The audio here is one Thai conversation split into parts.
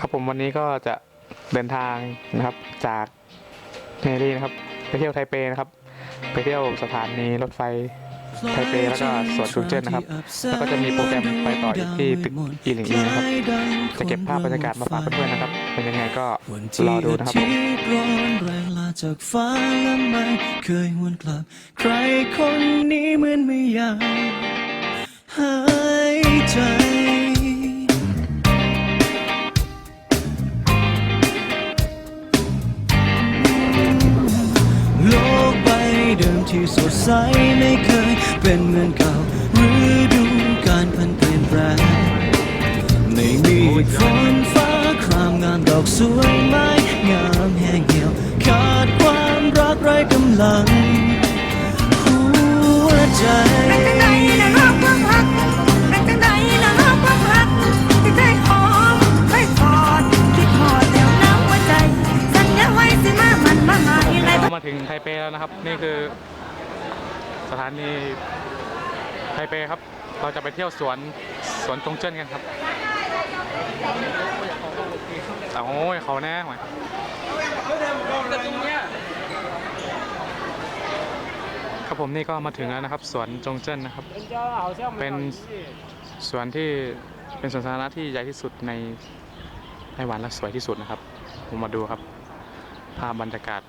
ครับผมวันนี้ก็จะเดินทางนะครับจากเนรี่นะครับไปเที่ยวไทเปนะครับ ไปเที่ยวสถานีรถไฟไทเปแล้วก็สวนชุนเจนนะครับ แล้วก็จะมีโปรแกรมไปต่ออีกที่ตึกอีหลิงอีนะครับ จะเก็บภาพบรรยากาศมาฝากเพื่อนๆนะครับ เป็นยังไงก็รอดูนะครับผมแรงลาจากฟ้าและไม่เคยหวนกลับ ใครคนนี้เหมือนไม่อยากหาย ที่สดใสไม่เคยเป็นเหมือนเก่าฤดูการพันเปลี่ยนแปลงไม่มีฝนฟ้าครามงามดอกสวยไม้งามแห้งเหี่ยว ขาดความรักไร้กำลัง หัวใจมาถึงไทเปแล้วนะครับ นี่คือ ถานีไทเปครับ เราจะไปเที่ยวสวนสวนจงเจิ้นกันครับแต่โอ้ยเขาแน่หน่อยครับผมนี่ก็มาถึงแล้วนะครับ สวนจงเจิ้นนะครับ เป็นสวนที่เป็นสวนสาธารณะที่ใหญ่ที่สุดในไต้หวันและสวยที่สุดนะครับ ผมมาดูครับ ภาพบรรยากาศ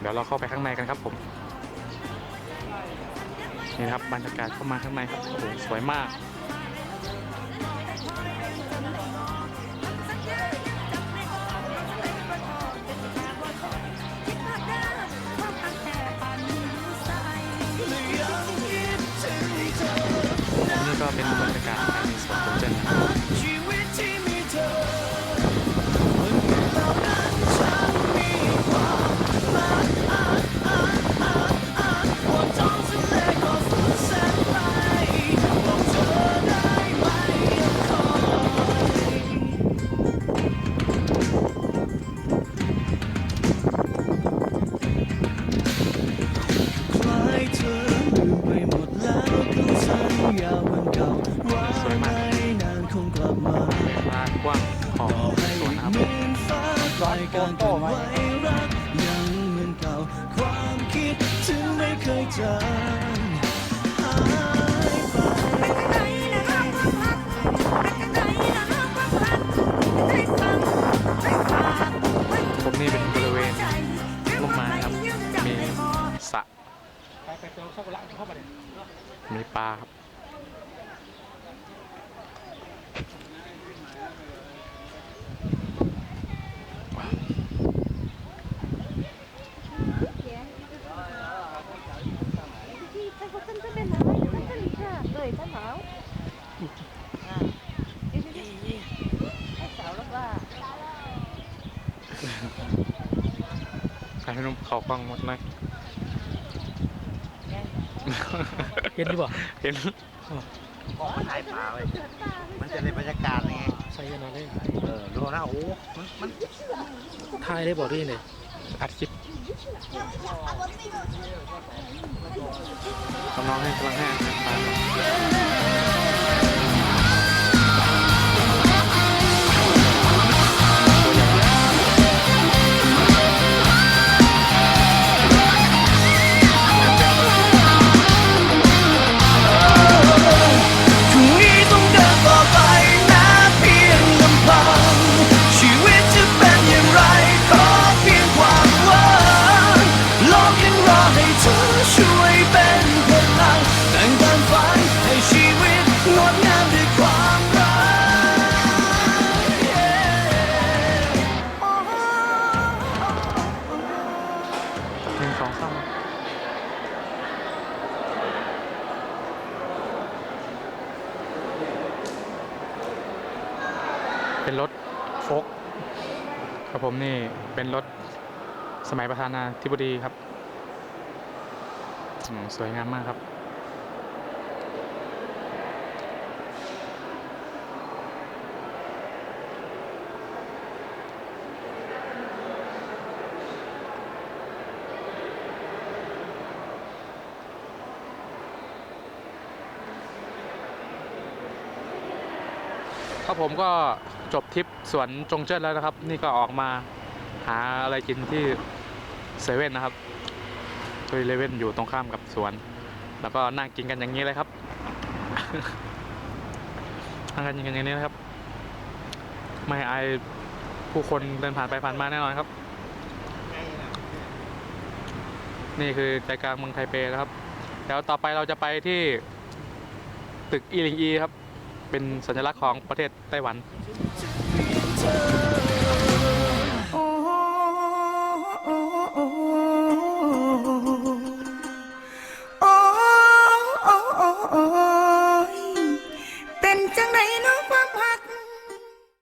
เดี๋ยวเราเข้าไปข้างในกันครับผมนี่ครับบรรยากาศเข้ามาข้างในครับโอ้โหสวยมากนี่ก็เป็นบรรยากาศภายในสวนสวนเจนนะครับ กว้างของสวนนะครับเหมือนฟ้าไกลกันกันไว้รักยังเหมือนเก่าความคิดถึงไม่เคยจางหายไปผมนี่เป็นบริเวณร่มไม้ครับ มีสระมีปลาครับ เลยท่านหนาวให้สาวแล้วว่า ใครให้นุ่มเขาฟังหมดเลยเห็นหรือเปล่าเห็นของมันถ่ายป่าไว้มันจะได้บรรยากาศไงใส่ขนาดนี้เออดูนะโอ้โหมันมันถ่ายได้บอกด้วยเนี่ยอัดคลิปน้องๆให้กำลังให้อาหารปลา หนึ่งสองสาเป็นรถโฟกครับผมนี่เป็นรถสมัยประธานาธิบดีครับ สวยงามมากครับ ครับผมก็จบทริปสวนจงเจิ้นแล้วนะครับ นี่ก็ออกมาหาอะไรกินที่เซเว่นนะครับเลเว่นอยู่ตรงข้ามกับสวน แล้วก็นั่งกินกันอย่างนี้เลยครับนั่งกันอย่างนี้นะครับ ไม่อายผู้คนเดินผ่านไปผ่านมาแน่นอนครับ นี่คือใจกลางเมืองไทเปนะครับเดี๋ยวต่อไปเราจะไปที่ตึกอีลิงอีครับ เป็นสัญลักษณ์ของประเทศไต้หวัน